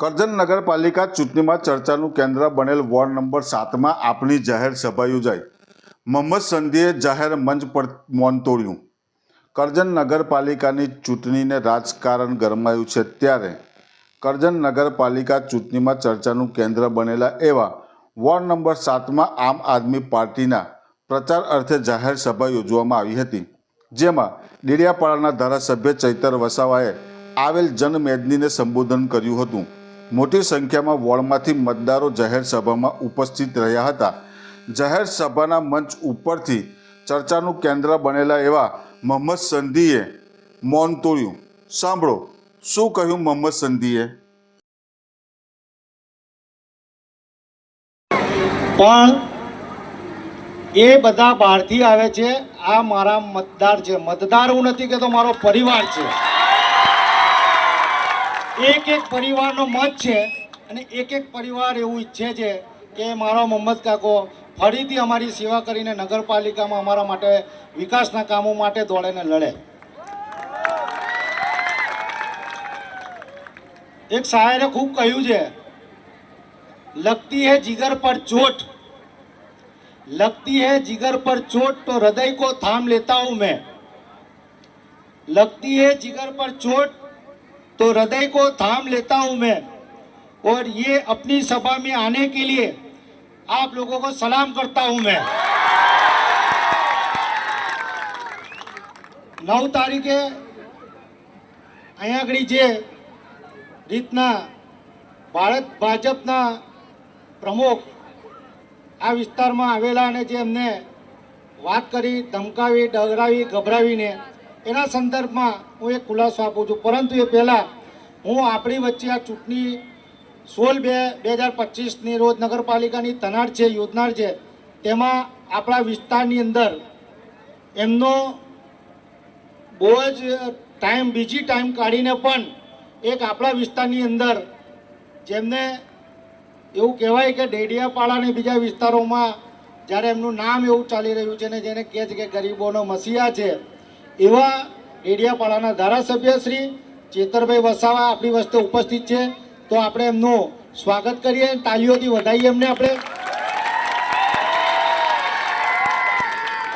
કરજણ નગરપાલિકા ચૂંટણીમાં ચર્ચાનું કેન્દ્ર બનેલ વોર્ડ નંબર સાતમાં આપની જાહેર સભા યોજાઈ. મોહમ્મદ સંધીએ જાહેર મંચ પર મૌન તોડ્યું. કરજણ નગરપાલિકાની ચૂંટણીને રાજકારણ ગરમાયું છે ત્યારે કરજણ નગરપાલિકા ચૂંટણીમાં ચર્ચાનું કેન્દ્ર બનેલા એવા વોર્ડ નંબર સાતમાં આમ આદમી પાર્ટીના પ્રચાર અર્થે જાહેર સભા યોજવામાં આવી હતી. જેમાં ડેડિયાપાડાના ધારાસભ્ય ચૈતર વસાવાએ આવેલ જનમેદનીને સંબોધન કર્યું હતું. મોટી સંખ્યામાં વોર્ડમાંથી મતદારો જાહેર સભામાં ઉપસ્થિત રહ્યા હતા. જાહેર સભાના મંચ ઉપરથી ચર્ચાનું કેન્દ્ર બનેલા એવા મોહમ્મદ સંધીએ મૌન તોડ્યું. સાંભળો, શું કહ્યું મોહમ્મદ સંધીએ? પણ એ બધા બહારથી આવે છે. આ મારા મતદાર છે. મતદાર હું નથી કહેતો, મારો પરિવાર છે. એક એક પરિવારનો મત છે અને એક એક પરિવાર એવું ઈચ્છે છે કે મારો મોહમ્મદ કાકો ફરીથી અમારી સેવા કરીને નગરપાલિકામાં અમારા માટે વિકાસના કામો માટે દોડે ને લડે એક શાયરે ખૂબ કહ્યું છે लगती है जिगर पर चोट लगती है जिगर पर चोट तो हृदय को थाम लेता हूं मैं लगती है जिगर पर चोट तो हृदय को थाम लेता हूं मैं और ये अपनी सभा में आने के लिए आप लोगों को सलाम करता हूं मैं નવ તારીખે અહીંયા આગળ જે રીતના ભારત ભાજપના પ્રમુખ આ વિસ્તારમાં આવેલા અને જે એમને વાત કરી ધમકાવી ડગરાવી ગભરાવીને એના સંદર્ભમાં હું એક ખુલાસો આપું છું. પરંતુ એ પહેલાં હું આપણી વચ્ચે આ ચૂંટણી સોળ બે બે હજાર પચીસની રોજ નગરપાલિકાની તનાર છે, યોજનાર છે, તેમાં આપણા વિસ્તારની અંદર એમનો બહુ જ ટાઈમ, બીજી ટાઈમ કાઢીને પણ એક આપણા વિસ્તારની અંદર જેમને એવું કહેવાય કે ડેડિયાપાડા અને બીજા વિસ્તારોમાં જ્યારે એમનું નામ એવું ચાલી રહ્યું છે ને જેને કહે છે કે ગરીબોનો મસીહા છે એવા ડેડિયાપાડાના ધારાસભ્ય શ્રી ચેતરભાઈ વસાવા આપણી વસ્તે ઉપસ્થિત છે. તો આપણે એમનું સ્વાગત કરીએ તાલીઓથી વધાવીએ એમને આપણે.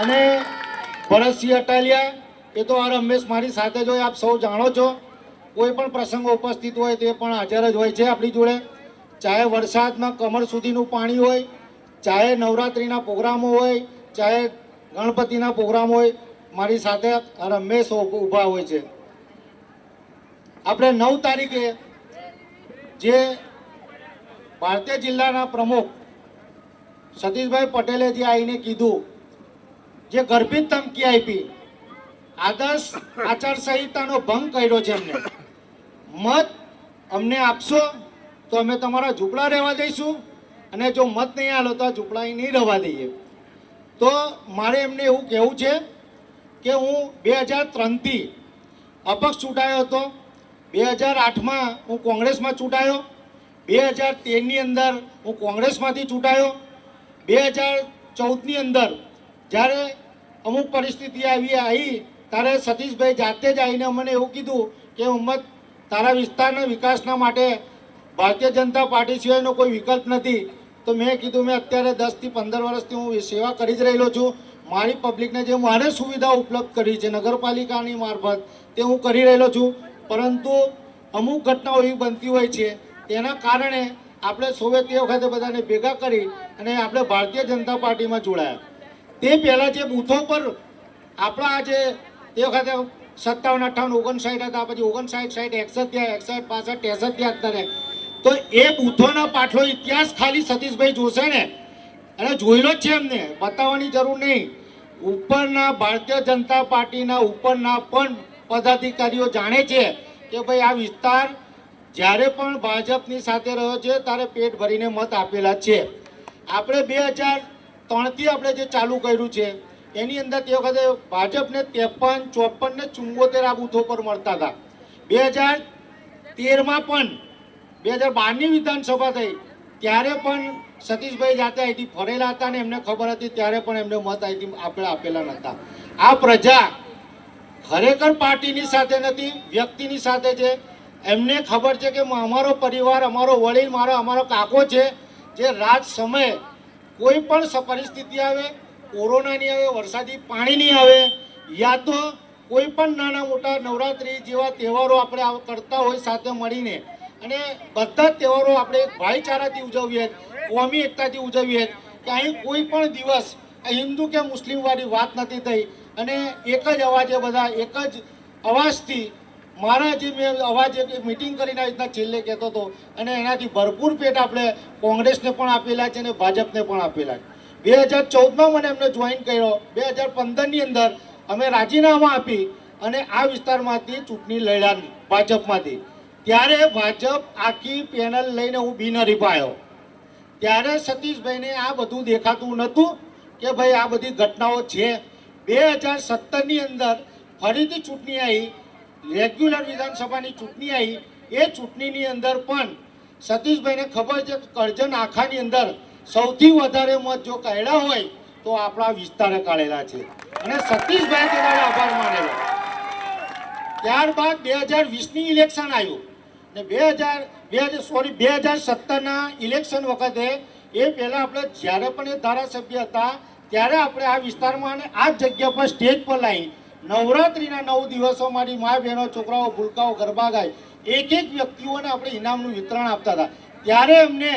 અને ભરતસિંહ અટાલિયા, એ તો આ રમેશ મારી સાથે જ હોય, આપ સૌ જાણો છો. કોઈ પણ પ્રસંગો ઉપસ્થિત હોય તે પણ હાજર જ હોય છે આપણી જોડે. ચાહે વરસાદમાં કમર સુધીનું પાણી હોય, ચાહે નવરાત્રિના પ્રોગ્રામો હોય, ચાહે ગણપતિના પ્રોગ્રામ હોય મારી સાથે રમેશ ઊભા હોય છે. આપણે નવ તારીખે જે ભારતીય જિલ્લાના પ્રમુખ સતીશભાઈ પટેલે જે આવીને કીધું, જે ગર્ભિત ધમકી આપી, આદર્શ આચારસંહિતાનો ભંગ કર્યો છે અમને મત અમને આપશો તો અમે તમારા ઝૂંપડા રહેવા દઈશું અને જો મત નહીં આલો તો આ ઝૂંપડા નહીં રહેવા દઈએ. તો મારે એમને એવું કહેવું છે કે હું બે હજાર ત્રણથી અપક્ષ ચૂંટાયો હતો. બે હજાર આઠમાં હું કોંગ્રેસમાં ચૂંટાયો. બે હજાર તેરની અંદર હું કોંગ્રેસમાંથી ચૂંટાયો. બે હજાર ચૌદની અંદર જ્યારે અમુક પરિસ્થિતિ આવી આવી ત્યારે સતીશભાઈ જાતે જ આવીને મને એવું કીધું કે ઉમ્મત, તારા વિસ્તારના વિકાસના માટે ભારતીય જનતા પાર્ટી સિવાયનો કોઈ વિકલ્પ નથી. તો મેં કીધું, મેં અત્યારે દસથી પંદર વર્ષથી હું સેવા કરી જ રહેલો છું. મારી પબ્લિકને જે મારે સુવિધા ઉપલબ્ધ કરી છે, નગરપાલિકાની મારફત તે હું કરી રહેલો છું. પરંતુ અમુક ઘટનાઓ એવી બનતી હોય છે, તેના કારણે આપણે સોવે તે વખતે બધાને ભેગા કરી અને આપણે ભારતીય જનતા પાર્ટીમાં જોડાયા. તે પહેલાં જે બૂથો પર આપણા આજે તે વખતે સત્તાવન અઠાવન ઓગણસાઠ હતા, પછી ઓગણસાઠ, સાઠ, એકસઠ થયા, એકસઠ, પાસઠ, ત્રેસઠ થયા અત્યારે. તો એ બૂથોના પાછલો ઇતિહાસ ખાલી સતીશભાઈ જોશે ને? અને જોયેલો જ છે એમને. બતાવવાની જરૂર નહીં. ઉપરના ભારતીય જનતા પાર્ટીના ઉપરના પણ પદાધિકારીઓ જાણે છે કે ભાઈ આ વિસ્તાર જ્યારે પણ ભાજપની સાથે રહ્યો છે ત્યારે પેટ ભરીને મત આપેલા છે. આપણે બે હજાર ત્રણથી આપણે જે ચાલુ કર્યું છે, એની અંદર તે વખતે ભાજપને ત્રેપન, ચોપન ને ચુંબોતેર આ બૂથો પર મળતા હતા. બે હજાર તેરમાં પણ, બે હજાર બારની વિધાનસભા થઈ, ત્યારે પણ સતીશભાઈ જાતે અહીંથી ફરેલા હતા ને એમને ખબર હતી, ત્યારે પણ એમને મત અહીંથી આપણે આપેલા નહોતા. આ પ્રજા ખરેખર પાર્ટીની સાથે નથી, વ્યક્તિની સાથે છે. એમને ખબર છે કે અમારો પરિવાર, અમારો વડીલ, મારો, અમારો કાકો છે, જે રાત સમયે કોઈ પણ પરિસ્થિતિ આવે કોરોનાની આવે, વરસાદી પાણીની આવે, યા તો કોઈ પણ નાના મોટા નવરાત્રિ જેવા તહેવારો આપણે કરતા હોય સાથે મળીને. અને બધા તહેવારો આપણે ભાઈચારાથી ઉજવીએ. કોમી એકતાથી ઉજવીએ કે અહીં કોઈ પણ દિવસ હિન્દુ કે મુસ્લિમવાળી વાત નથી થઈ. અને એક જ અવાજે બધા, એક જ અવાજથી મારા જે મેં અવાજ એક મિટિંગ કરીને આવી રીતના છેલ્લે કહેતો હતો. અને એનાથી ભરપૂર પેટ આપણે કોંગ્રેસને પણ આપેલા છે અને ભાજપને પણ આપેલા છે. બે હજાર ચૌદમાં મને એમને જોઈન કર્યો. બે હજાર પંદરની અંદર અમે રાજીનામા આપી અને આ વિસ્તારમાંથી ચૂંટણી લડ્યા ભાજપમાંથી. ત્યારે ભાજપ આખી પેનલ લઈને હું બિનહરીફ આવ્યો ત્યારે સતીશભાઈને આ બધું દેખાતું નહોતું કે ભાઈ આ બધી ઘટનાઓ છે. બે હજાર સત્તરની અંદર ફરીથી ચૂંટણી આવી, રેગ્યુલર વિધાનસભાની ચૂંટણી આવી. એ ચૂંટણીની અંદર પણ સતીશભાઈને ખબર છે કરજણ આખાની અંદર સૌથી વધારે મત જો કાઢ્યા હોય તો આપણા વિસ્તારે કાઢેલા છે. અને સતીશભાઈ તેના આભાર માનેલો. ત્યારબાદ બે હજાર વીસની ઇલેક્શન આવ્યું. ને બે હજાર બે સોરી બે હજાર સત્તરના ઇલેક્શન વખતે એ પહેલાં આપણે જ્યારે પણ એ ધારાસભ્ય હતા, ત્યારે આપણે આ વિસ્તારમાં અને આ જગ્યા પર સ્ટેજ પર લાવી નવરાત્રિના નવ દિવસો મારી મા બહેનો, છોકરાઓ, ભૂલકાઓ, ગરબા ગાય. એક એક વ્યક્તિઓને આપણે ઇનામનું વિતરણ આપતા હતા. ત્યારે એમને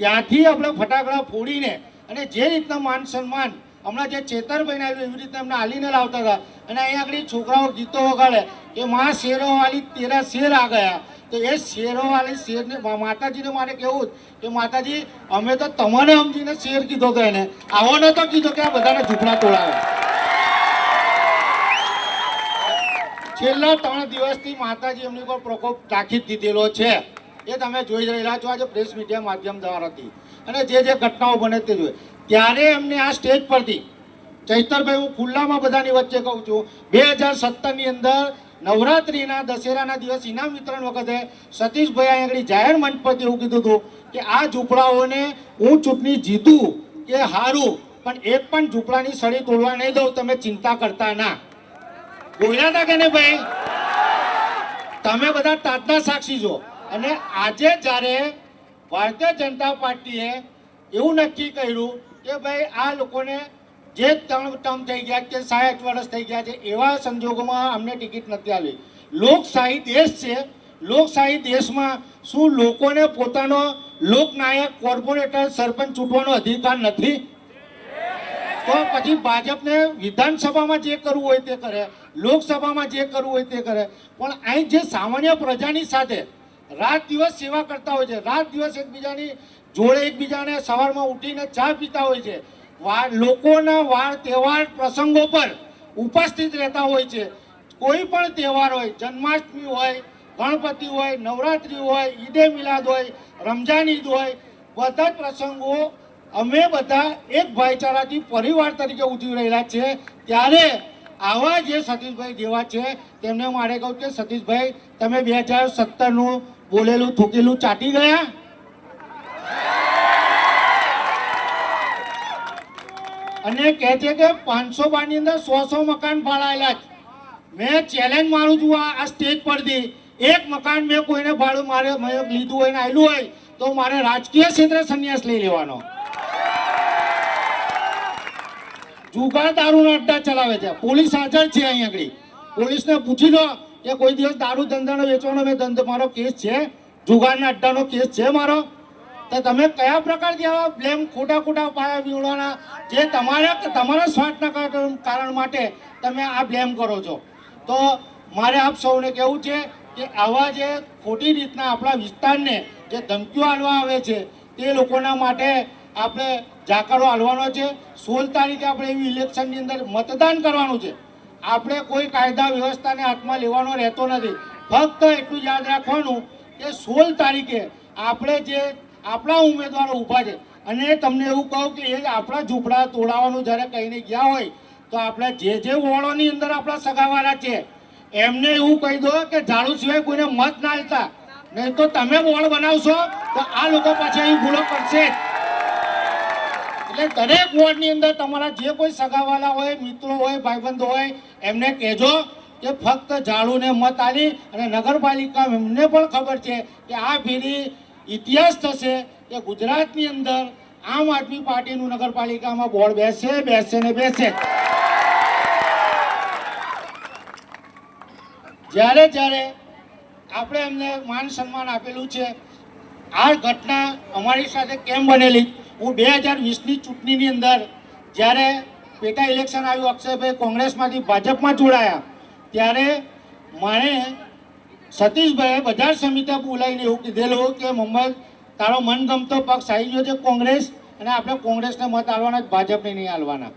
ત્યાંથી આપણે ફટાકડા ફોડીને અને જે રીતના માન સન્માન, હમણાં જે ચેતરભાઈને આવ્યું, એવી રીતે એમને હાલીને લાવતા હતા. અને અહીંયા આગળ છોકરાઓ ગીતો વગાડે કે, માં શેરો વાલી, તેરા શેર આ ગયા. તો એ શેરો વાલી શેરને માતાજીને મારે કહેવું કે માતાજી, અમે તો તમને સમજીને શેર કીધો તો એને. આવો નતો કીધો કે આ બધાને ઝૂંપડા તોડાવે. છેલ્લા ત્રણ દિવસથી માતાજી એમની પર પ્રકોપ રાખી દીધેલો છે. એ તમે જોઈ રહેલા છો, આજે પ્રેસ મીડિયા માધ્યમ દ્વારાથી અને જે જે ઘટનાઓ બને તે જોઈએ ત્યારે એમને આ સ્ટેજ પરથી ચૈતરભાઈ, હું ખુલ્લામાં બધાની વચ્ચે કહું છું, બે હજાર સત્તરની અંદર નવરાત્રિના દશેરાના દિવસ ઇનામ વિતરણ વખતે સતીશભાઈ આગળ જાહેર મંચ પરથી એવું કીધું હતું કે આ ઝૂંપડાઓને હું ચૂંટણી જીતું કે હારું, પણ એક પણ ઝૂંપડાની સળી તોડવા નહીં દઉં, તમે ચિંતા કરતા ના. બોલ્યા હતા કે નહીં ભાઈ? તમે બધા તાતના સાક્ષી છો. અને આજે જ્યારે ભારતીય જનતા પાર્ટીએ એવું નક્કી કર્યું કે ભાઈ આ લોકોને જે ત્રણ ટર્મ થઈ ગયા કે સાઠ વર્ષ થઈ ગયા છે, એવા સંજોગોમાં અમને ટિકિટ નથી આવી લોકશાહી દેશ છે. લોકશાહી દેશમાં શું લોકોને પોતાનો લોકનાયક, કોર્પોરેટર, સરપંચ ચૂંટવાનો અધિકાર નથી? તો પછી ભાજપને વિધાનસભામાં જે કરવું હોય તે કરે, લોકસભામાં જે કરવું હોય તે કરે. પણ અહીં જે સામાન્ય પ્રજાની સાથે રાત દિવસ સેવા કરતા હોય છે, રાત દિવસ એકબીજાની જોડે એકબીજાને સવારમાં ઉઠીને ચા પીતા હોય છે લોકોના વાર તહેવાર પ્રસંગો પર ઉપસ્થિત રહેતા હોય છે. કોઈ પણ તહેવાર હોય, જન્માષ્ટમી હોય, ગણપતિ હોય, નવરાત્રિ હોય, ઈદે મિલાદ હોય, રમઝાન ઈદ હોય, બધા પ્રસંગો અમે બધા એક ભાઈચારાથી પરિવાર તરીકે ઉજવી રહેલા છે. ત્યારે આવા જે સતીશભાઈ જેવા છે, તેમને મારે કહું કે, સતીશભાઈ, તમે બે હજાર સત્તરનું બોલેલું, થૂકેલું ચાટી ગયા? અને કહે છે કે પાંચસો બારની અંદર સો સો મકાન ફાળાયેલા છે. મેં ચેલેન્જ મારું છું આ સ્ટેજ પરથી. એક મકાન મેં કોઈને ભાડું મારે લીધું હોય ને આવેલું હોય, તો મારે રાજકીય ક્ષેત્રે સંન્યાસ લઈ લેવાનો. જુગાર દારૂના અડ્ડા ચલાવે છે. પોલીસ હાજર છે અહીં આગળ. પોલીસને પૂછી લો કે કોઈ દિવસ દારૂ ધંધાનો વેચવાનો મેં ધંધો મારો કેસ છે? જુગારના અડ્ડાનો કેસ છે મારો? તો તમે કયા પ્રકારથી આવા બ્લેમ ખોટા ખોટા પાયા વીવડાના જે તમારા તમારા સ્વાર્થના કારણ માટે તમે આ બ્લેમ કરો છો. તો મારે આપ સૌને કહેવું છે કે આવા જે ખોટી રીતના આપણા વિસ્તારને જે ધમકીઓ આલવા આવે છે, તે લોકોના માટે આપણે જાકારો હાલવાનો છે. સોળ તારીખે આપણે એવી ઇલેક્શનની અંદર મતદાન કરવાનું છે. આપણે કોઈ કાયદા વ્યવસ્થાને હાથમાં લેવાનો રહેતો નથી. ફક્ત એટલું યાદ રાખવાનું કે સોળ તારીખે આપણે જે આપણા ઉમેદવારો ઊભા છે અને તમને એવું કહું કે એ આપણા ઝૂંપડા તોડાવવાનું જ્યારે કહીને ગયા હોય, તો આપણે જે જે વોર્ડોની અંદર આપણા સગાવાળા છે, એમને એવું કહી દો કે ઝાડુ સિવાય કોઈને મત ના લેતા નહીં તો તમે વોર્ડ બનાવશો, તો આ લોકો પાછી અહીં ભૂલો કરશે જ. એટલે દરેક વોર્ડની અંદર તમારા જે કોઈ સગાવાલા હોય, મિત્રો હોય, ભાઈબંધો હોય, એમને કહેજો કે ફક્ત ઝાડુને મત આલી અને નગરપાલિકા એમને પણ ખબર છે કે આ ફેરી ઇતિહાસ થશે કે ગુજરાતની અંદર આમ આદમી પાર્ટીનું નગરપાલિકામાં બોર્ડ બેસે બેસે ને બેસે. જ્યારે જ્યારે આપણે એમને માન સન્માન આપેલું છે, આ ઘટના અમારી સાથે કેમ બનેલી? હું બે હજાર વીસની ચૂંટણીની અંદર જ્યારે પેટા ઇલેક્શન આવ્યું, અક્ષયભાઈ કોંગ્રેસમાંથી ભાજપમાં જોડાયા, ત્યારે મને સતીશભાઈએ બજાર સમિતિ બોલાવીને એવું કીધેલું કે મોહમ્મદ તારો મનગમતો પક્ષ આવી ગયો છે કોંગ્રેસ અને આપણે કોંગ્રેસને મત આલવાના જ, ભાજપને નહીં આલવાના.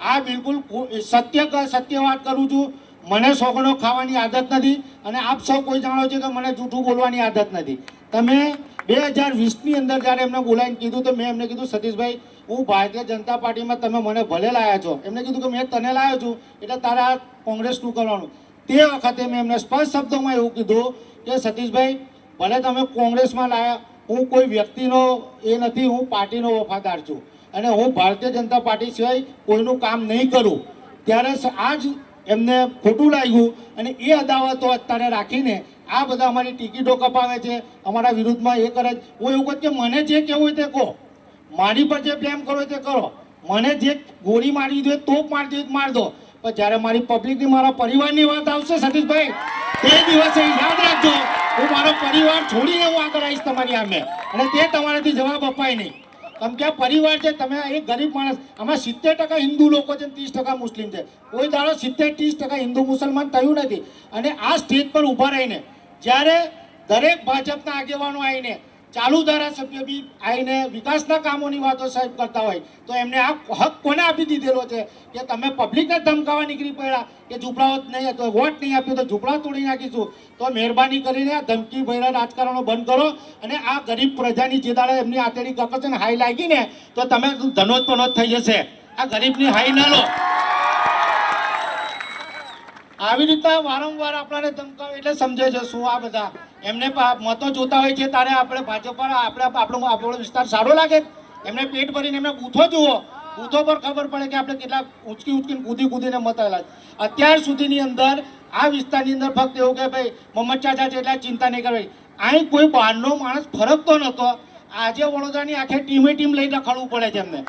આ બિલકુલ સત્ય સત્ય વાત કરું છું. મને સોગણો ખાવાની આદત નથી અને આપ સૌ કોઈ જાણો છો કે મને જૂઠું બોલવાની આદત નથી. તમે બે હજાર વીસની અંદર જ્યારે એમને બોલાવીને કીધું તો મેં એમને કીધું, સતીશભાઈ, હું ભારતીય જનતા પાર્ટીમાં તમે મને ભલે લાયા છો. એમને કીધું કે, મેં તને લાવ્યો છું, એટલે તારા કોંગ્રેસનું કરવાનું? તે વખતે મેં એમને સ્પષ્ટ શબ્દોમાં એવું કીધું કે સતીશભાઈ, ભલે તમે કોંગ્રેસમાં લાયા, હું કોઈ વ્યક્તિનો એ નથી, હું પાર્ટીનો વફાદાર છું. અને હું ભારતીય જનતા પાર્ટી સિવાય કોઈનું કામ નહીં કરું. ત્યારે સ- આ જ એમને ખોટું લાગ્યું અને એ અદાવતો અત્યારે રાખીને આ બધા અમારી ટિકિટો કપાવે છે, અમારા વિરુદ્ધમાં એ કરે હું એવું કહું કે મને જે કહેવું હોય તે કહો. મારી પર જે પ્રેમ કરો તે કરો. મને જે ગોળી મારી જોઈએ તોપ મારી જોઈએ માર દો. પણ જ્યારે મારી પબ્લિકની મારા પરિવારની વાત આવશે, સતીશભાઈ, તે દિવસે યાદ રાખજો, હું મારો પરિવાર છોડીને હું આગળ આવીશ તમારી આમે અને તે તમારાથી જવાબ અપાય નહીં. કેમ કે પરિવાર છે, તમે એક ગરીબ માણસ. આમાં સિત્તેર ટકા હિન્દુ લોકો છે ત્રીસ ટકા મુસ્લિમ છે. કોઈ દાડો સિત્તેર, ત્રીસ ટકા હિન્દુ મુસલમાન થયું નથી. અને આ સ્ટેજ પર ઊભા રહીને, જ્યારે દરેક ભાજપના આગેવાનો આવીને ચાલુ ધારાસભ્ય બી આવીને વિકાસના કામોની વાતો સાહેબ કરતા હોય, તો એમને આ હક કોને આપી દીધેલો છે? કે તમે પબ્લિકને ધમકાવા નીકળી પડ્યા, કે ઝૂંપડાઓ નહીં તો વોટ નહીં આપ્યો તો ઝૂંપડા તોડી નાખીશું. તો મહેરબાની કરીને આ ધમકી ભર્યા રાજકારણો બંધ કરો અને આ ગરીબ પ્રજાની જે દાડે એમની આતેડી કકચ ને હાઈ લાગી ને તો તમે ધનોજ પનોજ થઈ જશે. આ ગરીબની હાઈ ના લો. આવી રીતના વારંવાર આપણાને ધમકાવે એટલે સમજે છે શું આ બધા એમને મતો જોતા હોય છે ત્યારે આપણે ભાજપ આપણે આપણો આપણો વિસ્તાર સારો લાગે. એમને પેટ ભરીને એમને બૂથો જુઓ. બૂથો પર ખબર પડે કે આપણે કેટલા ઉચકી ઉચકીને કૂદી કૂદીને મત આવેલા અત્યાર સુધીની અંદર આ વિસ્તારની અંદર ફક્ત એવું કે ભાઈ, મોહમ્મદ ચાચા છે એટલે ચિંતા નહીં કરવી અહીં કોઈ બહારનો માણસ ફરકતો નહોતો. આજે વડોદરાની આખી ટીમે ટીમ લઈને ખડવું પડે છે એમને.